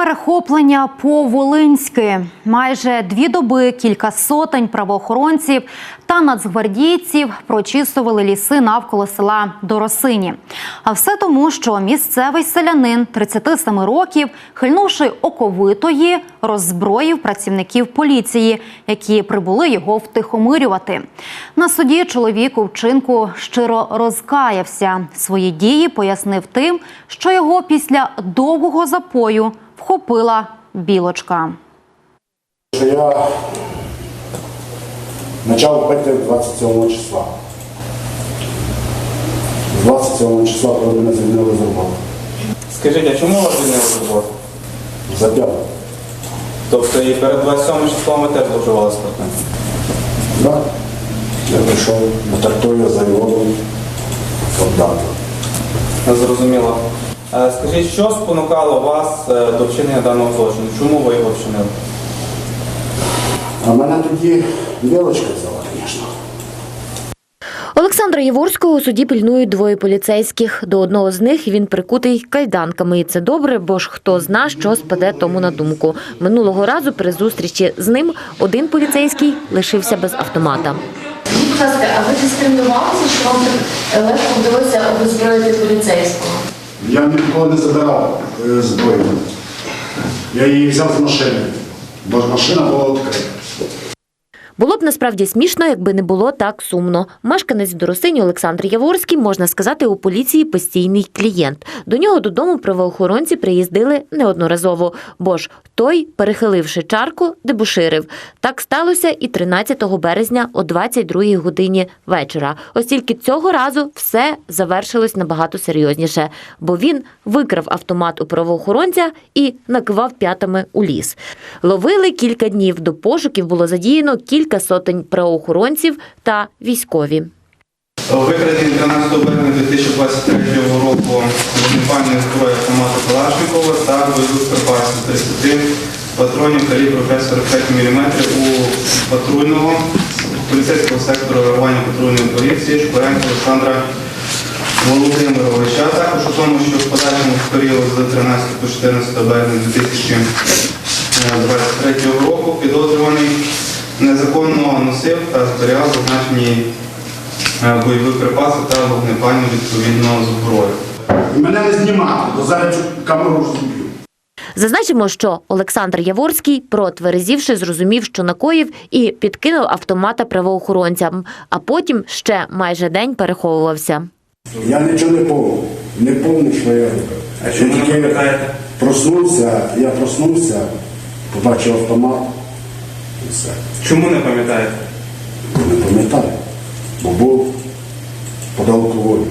Перехоплення по Волинськи. Майже дві доби кілька сотень правоохоронців та нацгвардійців прочісували ліси навколо села Доросині. А все тому, що місцевий селянин 37 років, хильнувши оковитої, роззброїв працівників поліції, які прибули його втихомирювати. На суді чоловік у вчинку щиро розкаявся. Свої дії пояснив тим, що його після довгого запою вхопила білочка. Я почав пити 27 числа. 27 числа, коли мене звільнили з роботи. Скажіть, а чому вас звільнили з роботи? За п'яту. Тобто і перед 27 числом ви теж зловживали спиртним? Да. Я прийшов на територію заводу солдата. Зрозуміло. Е, Скажіть, що спонукало вас е, до вчинення даного злочину? Чому ви його вчинили? А мене тоді білочка взяла, звісно. Олександра Яворського у суді пільнують двоє поліцейських. До одного з них він прикутий кайданками. І це добре, бо ж хто зна, що спаде тому на думку. Минулого разу при зустрічі з ним один поліцейський лишився без автомата. Будь ласка, а ви дискримінувалися, що вам так легко вдалося обезброїти поліцейського? Я ніколи не забирав е, зброю. Я її взяв з машини, бо машина була відкрита. Було б насправді смішно, якби не було так сумно. Мешканець Доросині Олександр Яворський, можна сказати, у поліції постійний клієнт. До нього додому правоохоронці приїздили неодноразово, бо ж той, перехиливши чарку, дебуширив. Так сталося і 13 березня о 22 годині вечора. Ось тільки цього разу все завершилось набагато серйозніше, бо він викрав автомат у правоохоронця і накивав п'ятами у ліс. Ловили кілька днів. До пошуків було задіяно кілька сотень правоохоронців та військові. Викрадені 13 березня 2023 року вогнепальної зброї автомата Калашникова та бойових припасів 30 патронів калібру 545 мм у патрульного поліцейського сектору реагування патрульної поліції Шкуренко Олександра Володимировича, також у тому, що в подальшому період з 13 по 14 березня 2023 року підозрюваний незаконно носив та зберігав зазначені е, бойові припаси та вогнепальну відповідну зброю. Мене не знімати, бо зараз камеру зроблю. Зазначимо, що Олександр Яворський, протверезівши, зрозумів, що накоїв, і підкинув автомата правоохоронцям, а потім ще майже день переховувався. Я нічого не помню. Не помню, що я робив. А чому не? Проснувся, я проснувся, побачив автомат і все. Чому не пам'ятаєте? Не пам'ятаю, бо був під алкоголем.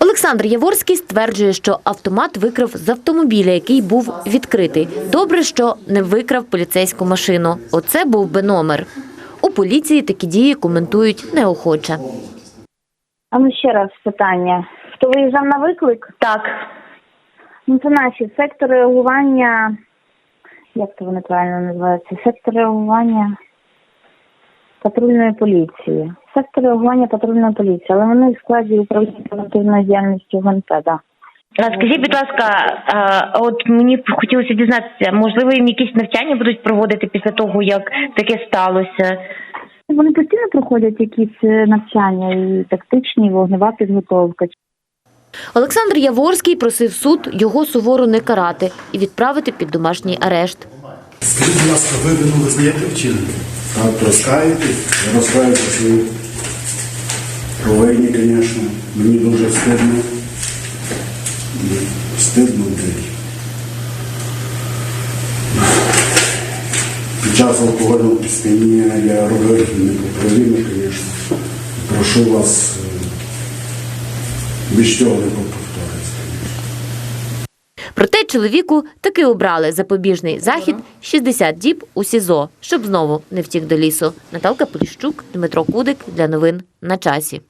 Олександр Яворський стверджує, що автомат викрав з автомобіля, який був відкритий. Добре, що не викрав поліцейську машину. Оце був би номер. У поліції такі дії коментують неохоче. А ну ще раз питання. Хто виїжджав на виклик? Так. Ну це наші сектори реагування. Як то вони правильно називаються? Сектор реагування патрульної поліції. Сектор реагування патрульної поліції, але вони в складі управління превентивної діяльності ГНП, так. А Скажіть, будь ласка, от мені б хотілося дізнатися, можливо, їм якісь навчання будуть проводити після того, як таке сталося? Вони постійно проходять якісь е, навчання і тактичні, і вогнева підготовка. Олександр Яворський просив суд його суворо не карати і відправити під домашній арешт. Скажіть, будь ласка, ви вину визнаєте вчинення? Так, розкаєтесь, я розкаюся свої провині, звісно. Мені дуже стидно. Мені Стидно блядь. Під час алкогольного сп'яніння я робив непоправимо, звісно. Прошу вас більш цього. Проте чоловіку таки обрали запобіжний захід 60 діб у СІЗО, щоб знову не втік до лісу. Наталка Поліщук, Дмитро Кудик для новин на часі.